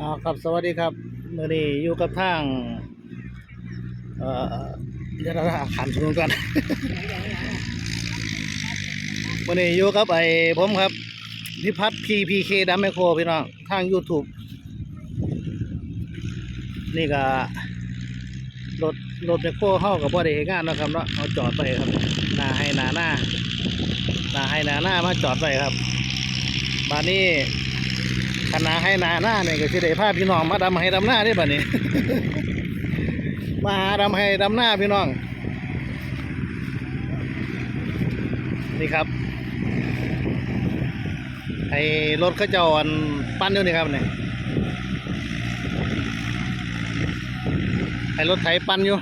อ่าครับสวัสดีครับมื่อนี้อยู่กับทางเอ่อเดี๋ยวเราขันสนุนกันมื่อนี้อยู่กับไอ้ผมครับพิพัฒน์ PPK ดัมแมโครพี่น้องทาง YouTube นี่ก็รถรถแมคโครเข้ากับพ่อได้เฮ็ดงานนะครับเนาะเอาจอดไปครับหน้าให้หน้าหน้าหน้าให้หน้าหน้ามาจอดไปครับบานนี้ คณะให้นาหน้าเนี่ยก็สิได้พาพพี่น้องมาดำให้ดำหน้าได้บัดนี้มาหาดำให้ดำหน้าพี่น้อง นี่ครับไอ้รถเขาเจ้าอันปั้นอยู่นี่ครับเนี่ยไอ้รถไถปั้นอยู่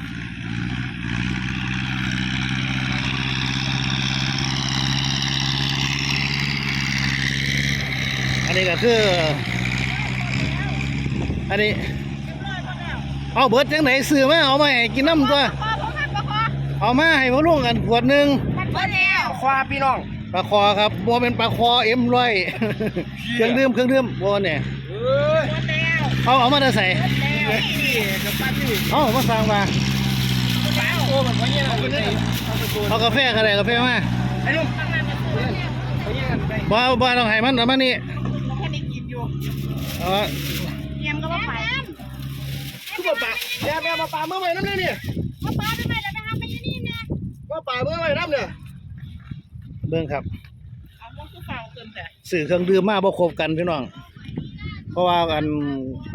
นนี้ก็คือ อันนี้ เอาเบิดจังไหนซื้อมาเอามาให้กินน้ำตัว เอามาให้พ่อลุงกันขวดหนึ่งควาพี่น้องปลาคอครับบัวเป็นปลาคอเอ็มร้อยเครื่องดื่มเครื่องดื่มบัวเนี่ยเอ้ยเอาเอามาได้ใส่นี่กับปั้นนี่เอามาสั่งมาโอ้มันเขาแย่งกันเลยเอาไปตัวเอากาแฟกันเลยกาแฟมาไอ้ลุงเขาแย่งกันไปบ่เอาบ่ต้องให้มันเอามานี่ แค่นี้กินอยู่เอาเยี่ยมก็ว่าไปทุกคนปะแย่แม่มาป่าเมื่อไหร่น้ำเนี่ยนี่ว่าป้าทำไมเราไปทำไปอยู่นี่เนี่ยมาป่าเมื่อไหร่น้ำเนี่ยเบิ่งครับเอาลูกทุกฝั่งเกินแต่สื่อเครื่องดื่มมาบ่ครบกันพี่น้อง เพราะว่าอัน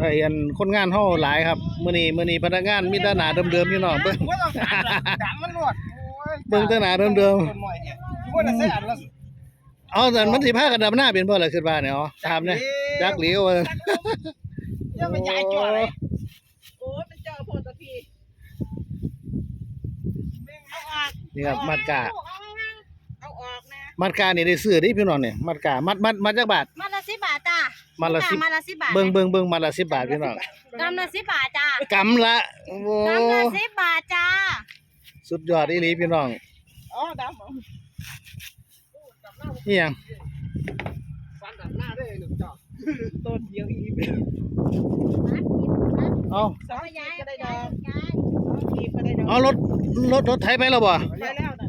ไอ้อันคนงานเฮาหลายครับมื้อนี้มื้อนี้พนักงานมีแต่หน้าเดิมๆพี่น้องเบิ่งว่าเราสามสามมันรวดเบิ่งแต่หน้าเดิมๆว่าจะเสียอันละๆเอาแต่มันสิพากันดำหน้าเป็นบ่ล่ะคิดว่าเนี่ยอ๋อถามเนี่ย จักหลีวว่ายังไม่ย้ายจ่อเลยโอ้เป็นเจ้าโพธิ์ทีเอาออกนี่ครับมัดกาเอาง่ายเอาออกนะมัดกานี่ได้ซื้อดิพี่น้องเนี่ยมัดกามัดมัดมัดจักบาทๆมาละสิบบาทจ้ามาละสิบ มาละสิบบาทเบิ่งเบิ่งเบิ่งมัดละ10บาทพี่น้องกำละสิบบาทจ้ากำละโอ้กำละสิบบาทจ้าสุดยอดอีหลีพี่น้องอ๋อดำนี่หยังฟันดับหน้าได้หนึ่งจ่อ ต้นเดียวอีกเอาสองเอาขีย้ายดก็ได้ดย้าอยกย้ายสองขีดก็ได้ดอกเอารถรถรถไถไปแล้วบ่ไปแล้วนะ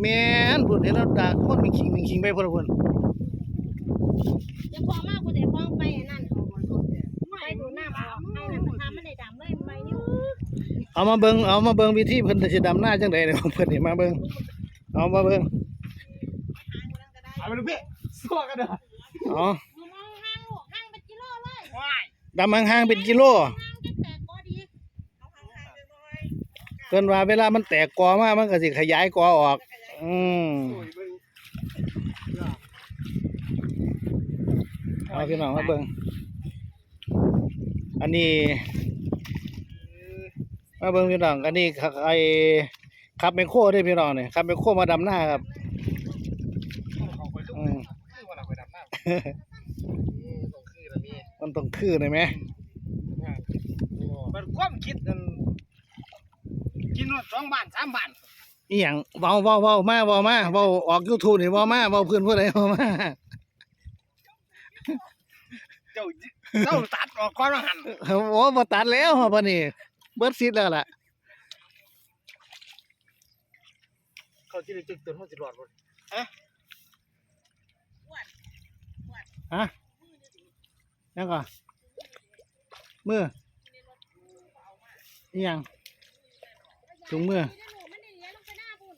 แม่นพุ่นเห็นแล้วด่าคนมีขิงมีขิงไปพุ่นพุ่นจะฟ้องมากกูจะฟ้องไปอันนั่นไปดูหน้าออกให้นั่นทำไม่ได้ดำเลยใบนิ้วเอามาเบิ่งเอามาเบิ่งวิธีเพิ่นสิดำหน้าจังไดเนี่ยเพิ่นนี่มาเบิ่งเอามาเบิ่งเอาไปดูพี่สู้กันเด้ออ๋อ ดำห่างๆเป็นกิโลห้างจะแตกก็ดีเอาห่างๆเลยเพิ่นว่าเวลามันแตกกอมามันก็สิขยายกอออก อืมโอ้ยเบิ่งเอาพี่น้องมาเบิ่งอันนี้มาเบิ่งพี่น้องอันนี้ไอ้ขับแมคโครเด้อพี่น้องเนี่ยขับแมคโครมาดำหน้าครับเอาไปลูกอืม มีมันต้องคือเลยไหมมันความคิดกันกินรถสองบ้านสามบ้านอีหยังเว้าเว้าเว้ามาเว้ามาเว้าออก YouTube นี่เว้ามาเว้าเพื่อนผู้ใดเว้ามาเจ้าเจ้าตัดออกก่อนว่าหันโอ้บ่ตัดแล้วบัดนี้เบิดสิทธิ์แล้วล่ะเขาจะได้จึกตื่นเขาจะรอดบ่ฮะ ยังก่อนมืออีหยังถุงมือ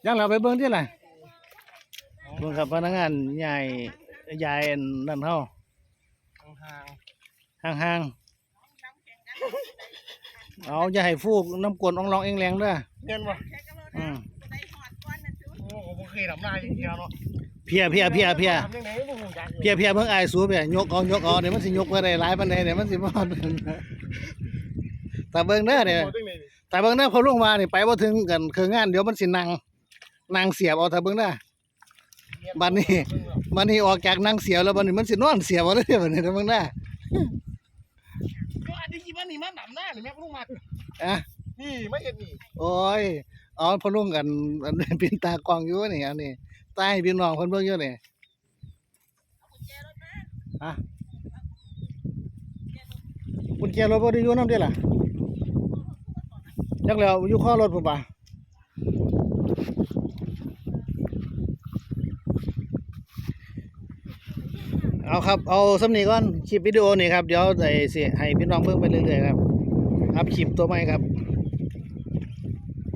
ยังเราไปเบิ่งที่ไหนเบิ่งกับพนักงานใหญ่ใหญ่นั่นเฮาห่างห่างๆเอาอย่าให้ฟูกน้ำกลนอ่องรองเองแรงเด้อๆเงี้ยบ่อืมโอ้โหบ่เคยดำน้าอย่างเดียวเนาะ เพียเพียเพียเพียทำยังไงบ่ฮู้จักเพียเพียเพิ่งอายสูบเนี่ยยกเอายกเอาเดี๋ยวมันสิยกบ่ได้หลายปานใดเดี๋ยวมันสิบ่ฮอดแต่เบิ่งเด้อเนี่ยโอ้จังได๋นี่แต่เบิ่งเด้อพอลงมานี่ไปบ่ถึงกันคืองานเดี๋ยวมันสินั่งนั่งเสียบเอาถ้าเบิ่งเด้อบัดนี้บัดนี้ออกจากนั่งเสียบแล้วบัดนี้มันสินอนเสียบเอาเลยบัดนี้ถ้าเบิ่งเด้อก็อันนี้คิดว่านี่มาดำหน้านี่แม่บ่รู้มาอะนี่มาเฮ็ดนี่โอ้ยเอาพอลงกันอันนี้เป็นตากล้องอยู่นี่อันนี้ ตายให้พี่น้องเพิ่นเบิ่งอยู่นี่ฮะกุญแจรถบ่ได้อยู่น้ำเด้ล่ะจักแล้วอยู่ข้อรถพุ่นป่ะเอาครับ เอาสำนีก่อน คลิปวิดีโอนี่ครับ เดี๋ยวไอ้สิให้พี่น้องเบิ่งไปเรื่อยๆครับ อัพคลิปตัวใหม่ครับ